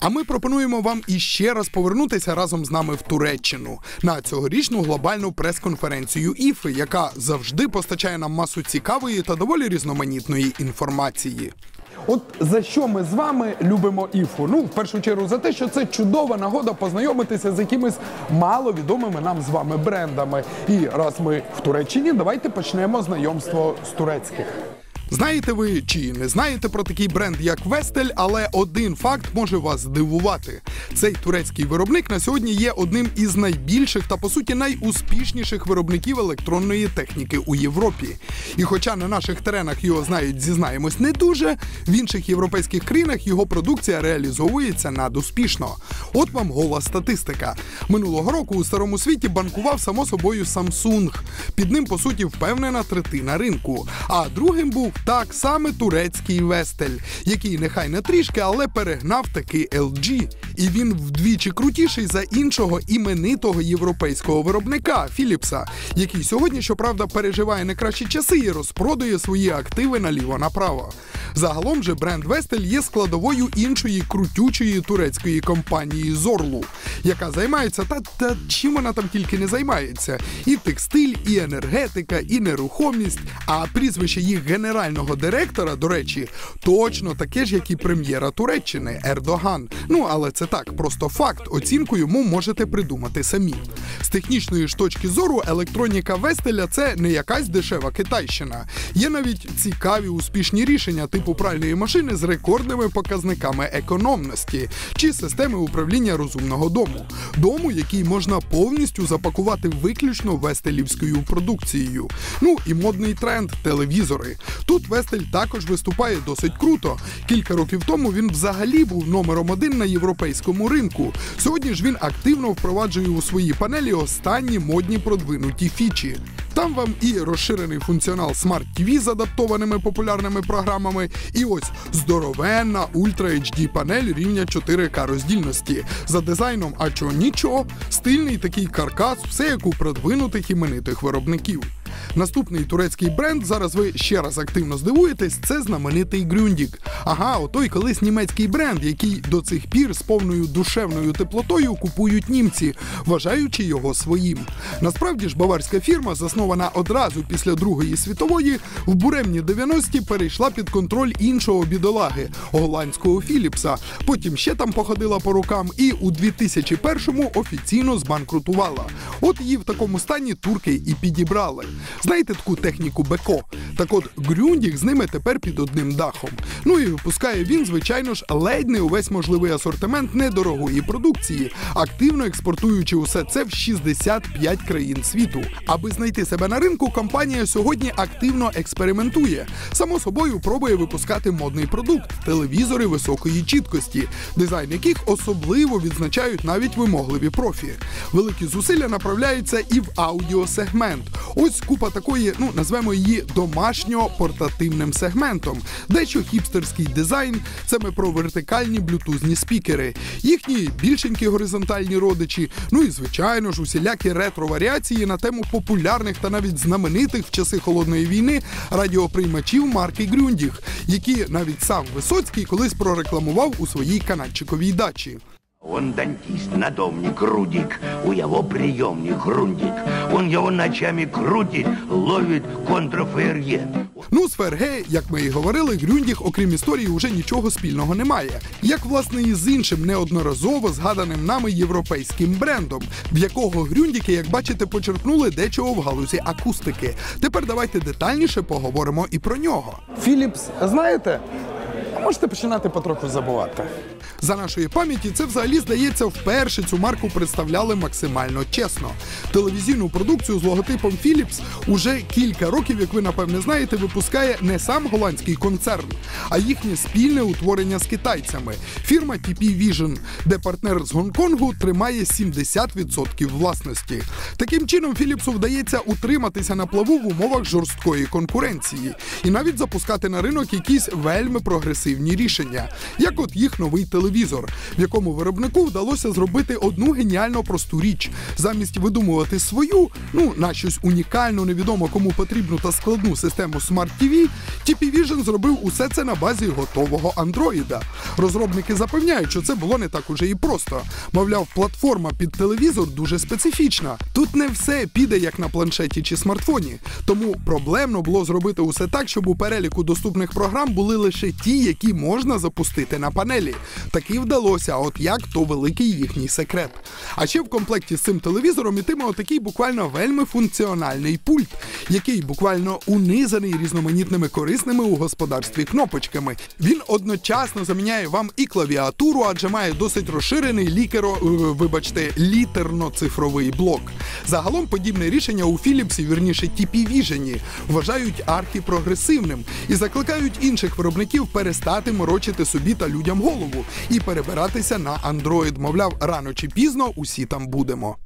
А ми пропонуємо вам іще раз повернутися разом з нами в Туреччину на цьогорічну глобальну прес-конференцію ІФИ, яка завжди постачає нам масу цікавої та доволі різноманітної інформації. От за що ми з вами любимо іфу? Ну, в першу чергу, за те, що це чудова нагода познайомитися з якимись маловідомими нам з вами брендами. І раз ми в Туреччині, давайте почнемо знайомство з турецьких. Знаєте ви чи не знаєте про такий бренд, як Вестель, але один факт може вас здивувати. Цей турецький виробник на сьогодні є одним із найбільших та по суті найуспішніших виробників електронної техніки у Європі. І хоча на наших теренах його знають, зізнаємось, не дуже, в інших європейських країнах його продукція реалізовується надуспішно. От вам гола статистика. Минулого року у старому світі банкував само собою Samsung. Під ним, по суті, впевнена третина ринку. А другим був так саме турецький Вестель, який нехай не трішки, але перегнав таки LG. І він вдвічі крутіший за іншого іменитого європейського виробника Філіпса, який сьогодні, щоправда, переживає не кращі часи і розпродує свої активи наліво-направо. Загалом же бренд Вестель є складовою іншої крутючої турецької компанії Зорлу, яка займається та, та чим вона там тільки не займається: і текстиль, і енергетика, і нерухомість. А прізвище їх генерального директора, до речі, точно таке ж, як і прем'єра Туреччини Ердоган. Ну але це так, просто факт. Оцінку йому можете придумати самі. З технічної ж точки зору електроніка Вестеля це не якась дешева китайщина. Є навіть цікаві успішні рішення типу пральної машини з рекордними показниками економності чи системи управління розумного дому. Дому, який можна повністю запакувати виключно вестелівською продукцією. Ну і модний тренд телевізори. Тут Вестель також виступає досить круто. Кілька років тому він взагалі був номером один на європейському ринку. Сьогодні ж він активно впроваджує у свої панелі останні модні продвинуті фічі. Там вам і розширений функціонал Smart TV з адаптованими популярними програмами, і ось здоровенна Ultra HD панель рівня 4К роздільності. За дизайном, а чого нічого, стильний такий каркас, все як у продвинутих іменитих виробників. Наступний турецький бренд, зараз ви ще раз активно здивуєтесь, це знаменитий Грюндік. Ага, отой колись німецький бренд, який до цих пір з повною душевною теплотою купують німці, вважаючи його своїм. Насправді ж баварська фірма, заснована одразу після Другої світової, в буремні 90-ті перейшла під контроль іншого бідолаги голландського Філіпса. Потім ще там походила по рукам і у 2001-му офіційно збанкрутувала. От її в такому стані турки і підібрали. Знаєте таку техніку Беко? Так от Грюндік з ними тепер під одним дахом. Ну і випускає він, звичайно ж, ледь не увесь можливий асортимент недорогої продукції, активно експортуючи усе це в 65 країн світу. Аби знайти себе на ринку, компанія сьогодні активно експериментує. Само собою пробує випускати модний продукт телевізори високої чіткості, дизайн яких особливо відзначають навіть вимогливі профі. Великі зусилля направляються і в аудіосегмент. Ось купа такої, ну назвемо її домашньо-портативним сегментом. Дещо хіпстерський дизайн, ми про вертикальні блютузні спікери, їхні більшенькі горизонтальні родичі. Ну і звичайно ж, усілякі ретро-варіації на тему популярних та навіть знаменитих в часи холодної війни радіоприймачів марки Грюндіх, які навіть сам Висоцький колись прорекламував у своїй канадчиковій дачі. Он дантист, надомник, Рудик, у его приемник Грундик. Он его ночами крутит, ловит контрафейерге. Ну, з ФРГ, як ми і говорили, Грюндіх, окрім історії, уже нічого спільного не має. Як власне і з іншим неодноразово згаданим нами європейським брендом, в якого Грюндіки, як бачите, почерпнули дечого в галузі акустики. Тепер давайте детальніше поговоримо і про нього. Філіпс, знаєте? Можете починати потроху забувати. За нашої пам'яті, це взагалі здається вперше цю марку представляли максимально чесно. Телевізійну продукцію з логотипом Philips уже кілька років, як ви напевне знаєте, випускає не сам голландський концерн, а їхнє спільне утворення з китайцями. Фірма TP Vision, де партнер з Гонконгу тримає 70% власності. Таким чином, Філіпсу вдається утриматися на плаву в умовах жорсткої конкуренції і навіть запускати на ринок якісь вельми прогресивні рішення, як от їх новий телевізор, в якому виробнику вдалося зробити одну геніально просту річ. Замість видумувати свою, ну на щось унікальну, невідомо кому потрібну та складну систему Smart TV, TP Vision зробив усе це на базі готового андроїда. Розробники запевняють, що це було не так уже і просто. Мовляв, платформа під телевізор дуже специфічна. Тут не все піде як на планшеті чи смартфоні. Тому проблемно було зробити усе так, щоб у переліку доступних програм були лише ті, які можна запустити на панелі. Таки вдалося, от як то великий їхній секрет. А ще в комплекті з цим телевізором ітиме отакий буквально вельми функціональний пульт, який буквально унизаний різноманітними корисними у господарстві кнопочками. Він одночасно заміняє вам і клавіатуру, адже має досить розширений лікеро, е, вибачте, літерно-цифровий блок. Загалом подібне рішення у Philips, вірніше TP Vision, вважають архіпрогресивним і закликають інших виробників перестати морочити собі та людям голову і перебиратися на Android. Мовляв, рано чи пізно усі там будемо.